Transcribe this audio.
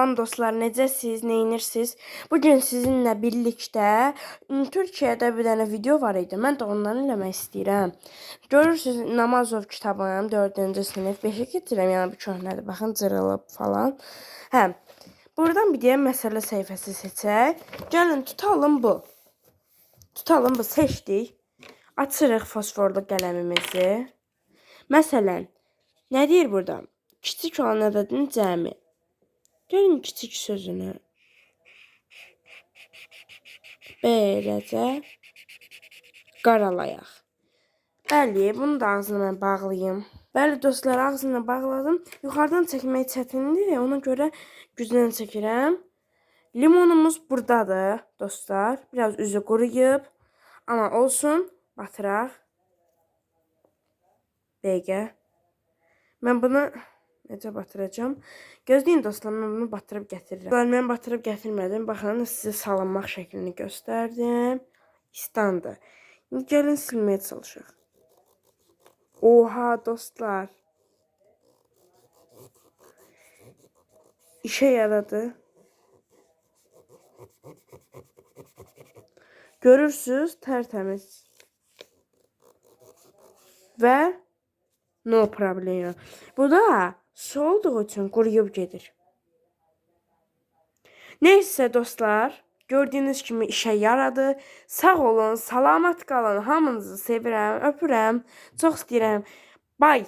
Salam dostlar, necəsiz, neyinirsiniz? Bugün sizinlə birlikdə ım, Türkiyədə bir dənə video var idi. Mən də ondan eləmək istəyirəm. Görürsüz, Namazov kitabım 4-cü sinif 5-ə getirəm, yəni bir köhnədir. Baxın cırılıb falan. Hə. Buradan bir deyəm məsələ səhifəsi seçək. Gəlin tutalım bu. Tutalım bu seçdik. Açırıq fosforlu qələmimizi. Məsələn, nə deyir burada? Kiçik olan ədədin cəmi. Gəlin kiçik sözünü beləcə qaralayaq. Bəli, bunu da ağzını mən bağlayım. Bəli dostlar, ağzını bağladım. Yuxarıdan çəkmək çətindir, ona görə güclə çəkirəm. Limonumuz buradadır dostlar. Biraz üzü quruyub, amma olsun, batıraq. Dəqiqə. Mən bunu necə batıracağam? Gözləyin dostlar, mən bunu batırıb gətirirəm. Dostlar, mən batırıb gətirmədim. Baxın, sizə salınmaq şəklini göstərdim. İstandı. İndi gəlin silməyə çalışaq. Oha dostlar. İşe yaradı. Görürsüz tertemiz. Ve no problem. Bu da su olduğu için kuruyup gelir. Neyse dostlar. Gördüğünüz kimi işe yaradı. Sağ olun, salamat qalın. Hamınızı sevirəm, öpürəm. Çox istəyirəm. Bye.